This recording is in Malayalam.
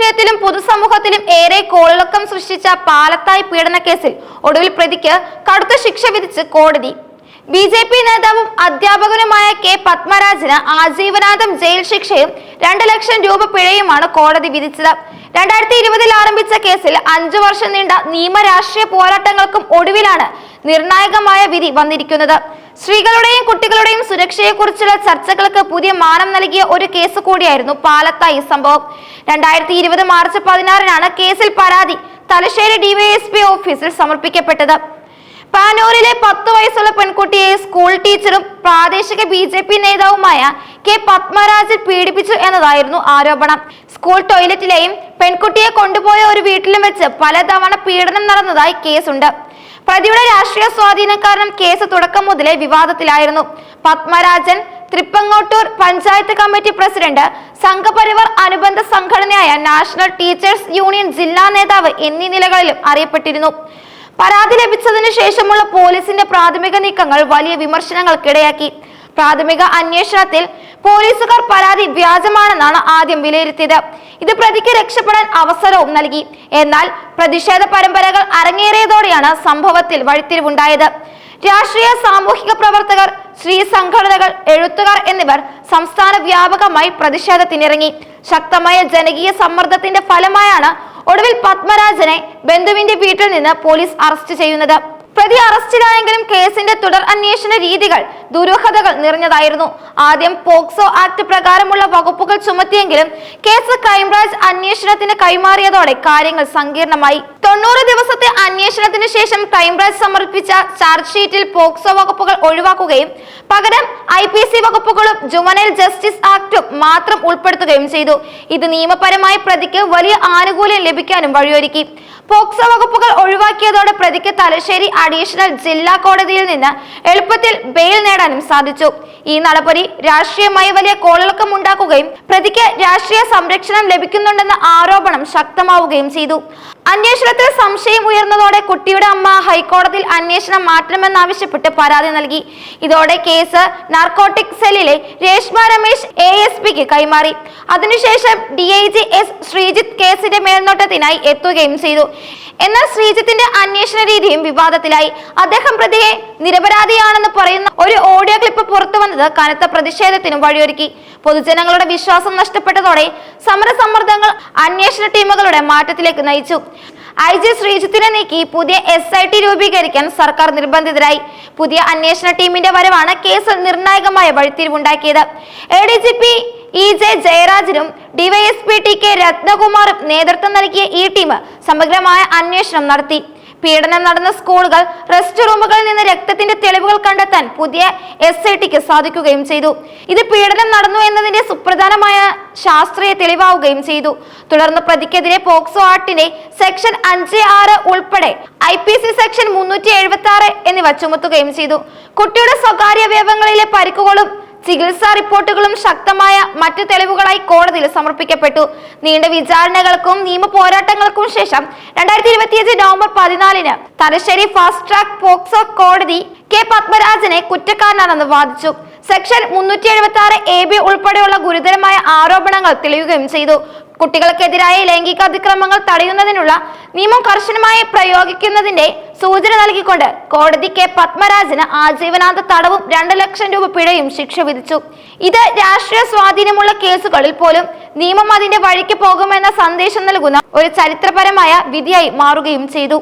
രാഷ്ട്രീയത്തിലും പൊതുസമൂഹത്തിലും ഏറെ കോളിളക്കം സൃഷ്ടിച്ച പാലത്തായി കേസിൽ ഒടുവിൽ പ്രതിക്ക് കടുത്ത ശിക്ഷ വിധിച്ച് കോടതി ബി ജെ പി നേതാവും അധ്യാപകനുമായ കെ പത്മരാജന് ആജീവനാന്തം ജയിൽ ശിക്ഷയും രണ്ട് ലക്ഷം രൂപ പിഴയുമാണ് കോടതി വിധിച്ചത്. രണ്ടായിരത്തി ഇരുപതിൽ ആരംഭിച്ച കേസിൽ അഞ്ചു വർഷം നീണ്ട നിയമ രാഷ്ട്രീയ പോരാട്ടങ്ങൾക്കും ഒടുവിലാണ് നിർണായകമായ വിധി വന്നിരിക്കുന്നത്. സ്ത്രീകളുടെയും കുട്ടികളുടെയും സുരക്ഷയെക്കുറിച്ചുള്ള ചർച്ചകൾക്ക് പുതിയ മാനം നൽകിയ ഒരു കേസ് കൂടിയായിരുന്നു പാലത്തായി സംഭവം. രണ്ടായിരത്തി ഇരുപത് മാർച്ച് പതിനാറിനാണ് കേസിൽ പരാതി തലശ്ശേരി ഡിവൈഎസ്പി ഓഫീസിൽ സമർപ്പിക്കപ്പെട്ടത്. പാനൂരിലെ പത്ത് വയസ്സുള്ള പെൺകുട്ടിയെ സ്കൂൾ ടീച്ചറും പ്രാദേശിക ബി ജെ പി നേതാവുമായ കെ പത്മരാജൻ പീഡിപ്പിച്ചു എന്നതായിരുന്നു ആരോപണം. സ്കൂൾ ടോയ്ലറ്റിലെയും പെൺകുട്ടിയെ കൊണ്ടുപോയ ഒരു വീട്ടിലും വെച്ച് പലതവണ പീഡനം നടന്നതായി കേസുണ്ട്. പ്രതിയുടെ രാഷ്ട്രീയ സ്വാധീനം കാരണം കേസ് തുടക്കം മുതലേ വിവാദത്തിലായിരുന്നു. പത്മരാജൻ തൃപ്പങ്ങോട്ടൂർ പഞ്ചായത്ത് കമ്മിറ്റി പ്രസിഡന്റ് സംഘപരിവാർ അനുബന്ധ സംഘടനയായ നാഷണൽ ടീച്ചേഴ്സ് യൂണിയൻ ജില്ലാ നേതാവ് എന്നീ നിലകളിലും അറിയപ്പെട്ടിരുന്നു. പരാതി ലഭിച്ചതിന് ശേഷമുള്ള പോലീസിന്റെ പ്രാഥമിക നീക്കങ്ങൾ വലിയ വിമർശനങ്ങൾക്കിടയാക്കി. പ്രാഥമിക അന്വേഷണത്തിൽ പോലീസുകാർ പരാതി വ്യാജമാണെന്നാണ് ആദ്യം വിലയിരുത്തിയത്. ഇത് പ്രതിക്ക് രക്ഷപ്പെടാൻ അവസരവും നൽകി. എന്നാൽ പ്രതിഷേധ പരമ്പരകൾ അരങ്ങേറിയതോടെയാണ് സംഭവത്തിൽ വഴിത്തിരിവുണ്ടായത്. രാഷ്ട്രീയ സാമൂഹിക പ്രവർത്തകർ സ്ത്രീ സംഘടനകൾ എഴുത്തുകാർ എന്നിവർ സംസ്ഥാന വ്യാപകമായി പ്രതിഷേധത്തിനിറങ്ങി. ശക്തമായ ജനകീയ സമ്മർദ്ദത്തിന്റെ ഫലമായാണ് ഒടുവിൽ പത്മരാജനെ ബന്ധുവിന്റെ വീട്ടിൽ നിന്ന് പോലീസ് അറസ്റ്റ് ചെയ്യുന്നത്. പ്രതി അറസ്റ്റിലായെങ്കിലും കേസിന്റെ തുടർ അന്വേഷണ രീതികൾ ദുരൂഹതകൾ നിറഞ്ഞതായിരുന്നു. ആദ്യം പോക്സോ ആക്ട് പ്രകാരമുള്ള വകുപ്പുകൾ ചുമത്തിയെങ്കിലും കേസ് ക്രൈംബ്രാഞ്ച് അന്വേഷണത്തിന് കൈമാറിയതോടെ കാര്യങ്ങൾ സങ്കീർണമായി. തൊണ്ണൂറ് ദിവസത്തെ അന്വേഷണത്തിന് ശേഷം ക്രൈംബ്രാഞ്ച് സമർപ്പിച്ച ചാർജ് ഷീറ്റിൽ പോക്സോ വകുപ്പുകൾ ഒഴിവാക്കുകയും പകരം ഐ പി സി വകുപ്പുകളും ജുവനൈൽ ജസ്റ്റിസ് ആക്ടും മാത്രം ഉൾപ്പെടുത്തുകയും ചെയ്തു. ഇത് നിയമപരമായി പ്രതിക്ക് വലിയ ആനുകൂല്യം ലഭിക്കാനും വഴിയൊരുക്കി. പോക്സോ വകുപ്പുകൾ ഒഴിവാക്കിയതോടെ പ്രതിക്ക് തലശ്ശേരി അഡീഷണൽ ജില്ലാ കോടതിയിൽ നിന്ന് എളുപ്പത്തിൽ ബെയിൽ നേടാനും സാധിച്ചു. ഈ നടപടി രാഷ്ട്രീയമായി വലിയ കോളിളക്കം ഉണ്ടാക്കുകയും പ്രതിക്ക് രാഷ്ട്രീയ സംരക്ഷണം ലഭിക്കുന്നുണ്ടെന്ന ആരോപണം ശക്തമാവുകയും ചെയ്തു. അന്വേഷണത്തിൽ സംശയം ഉയർന്നതോടെ കുട്ടിയുടെ അമ്മ ഹൈക്കോടതിയിൽ അന്വേഷണം മാറ്റണമെന്നാവശ്യപ്പെട്ട് പരാതി നൽകി. ഇതോടെ കേസ് നാർക്കോട്ടിക് സെല്ലിലെ രേഷ്മ രമേശ് എ എസ് പിക്ക് കൈമാറി. അതിനുശേഷം D I G S Sreejith കേസിന്റെ മേൽനോട്ടത്തിനായി എത്തുകയും ചെയ്തു. എന്നാൽ ശ്രീജിത്തിന്റെ അന്വേഷണ രീതിയും വിവാദത്തിലായി. അദ്ദേഹം പ്രതിയെ നിരപരാധിയാണെന്ന് പറയുന്ന ഒരു ഓഡിയോ ക്ലിപ്പ് പുറത്തു വന്നത് കനത്ത പ്രതിഷേധത്തിനും വഴിയൊരുക്കി. പൊതുജനങ്ങളുടെ വിശ്വാസം നഷ്ടപ്പെട്ടതോടെ സമരസമ്മർദ്ദങ്ങൾ അന്വേഷണ ടീമുകളുടെ മാറ്റത്തിലേക്ക് നയിച്ചു. ഐ ജി ശ്രീജിത്തിനെ നീക്കി പുതിയ എസ് ഐ ടി രൂപീകരിക്കാൻ സർക്കാർ നിർബന്ധിതരായി. പുതിയ അന്വേഷണ ടീമിന്റെ വരവാണ് കേസ് നിർണായകമായ വഴിത്തിരിവുണ്ടാക്കിയത്. A D G P E J ജയരാജനും DYSP T K രത്നകുമാറും നേതൃത്വം നൽകിയ ഈ ടീം സമഗ്രമായ അന്വേഷണം നടത്തി. പീഡനം നടന്ന സ്കൂളുകൾ റെസ്റ്റ് റൂമുകളിൽ നിന്ന് രക്തത്തിന്റെ തെളിവുകൾ കണ്ടെത്താൻ പുതിയ എസ് ഐ ടിക്ക് സാധിക്കുകയും ചെയ്തു. ഇത് പീഡനം നടന്നു എന്നതിന്റെ സുപ്രധാനമായ ശാസ്ത്രീയ തെളിവാവുകയും ചെയ്തു. തുടർന്ന് പ്രതിക്കെതിരെ പോക്സോ ആക്ടിന്റെ സെക്ഷൻ അഞ്ച് ആറ് ഉൾപ്പെടെ ഐ പി സി സെക്ഷൻ മുന്നൂറ്റി എഴുപത്തി ആറ് എന്നിവ ചുമത്തുകയും ചെയ്തു. കുട്ടിയുടെ സ്വകാര്യ അവയവങ്ങളിലെ പരിക്കുകളും ചികിത്സാ റിപ്പോർട്ടുകളും ശക്തമായ മറ്റു തെളിവുകളായി കോടതിയിൽ സമർപ്പിക്കപ്പെട്ടു. നീണ്ട വിചാരണകൾക്കും നിയമ പോരാട്ടങ്ങൾക്കും ശേഷം രണ്ടായിരത്തി ഇരുപത്തിയഞ്ച് നവംബർ പതിനാലിന് തലശ്ശേരി ഫാസ്റ്റ് ട്രാക്ക് പോക്സോ കോടതി കെ പത്മരാജനെ കുറ്റക്കാരനാണെന്ന് വാദിച്ചു. സെക്ഷൻ മുന്നൂറ്റി എഴുപത്തി ആറ് എ ബി ഉൾപ്പെടെയുള്ള ഗുരുതരമായ ആരോപണങ്ങൾ തെളിയുകയും ചെയ്തു. കുട്ടികൾക്കെതിരായ ലൈംഗിക അതിക്രമങ്ങൾ തടയുന്നതിനുള്ള നിയമം കർശനമായി പ്രയോഗിക്കുന്നതിന്റെ സൂചന നൽകിക്കൊണ്ട് കോടതി കെ പത്മരാജന് ആജീവനാന്ത തടവും രണ്ട് ലക്ഷം രൂപ പിഴയും ശിക്ഷ വിധിച്ചു. ഇത് രാഷ്ട്രീയ സ്വാധീനമുള്ള കേസുകളിൽ പോലും നിയമം അതിന്റെ വഴിക്ക് പോകുമെന്ന സന്ദേശം നൽകുന്ന ഒരു ചരിത്രപരമായ വിധിയായി മാറുകയും ചെയ്തു.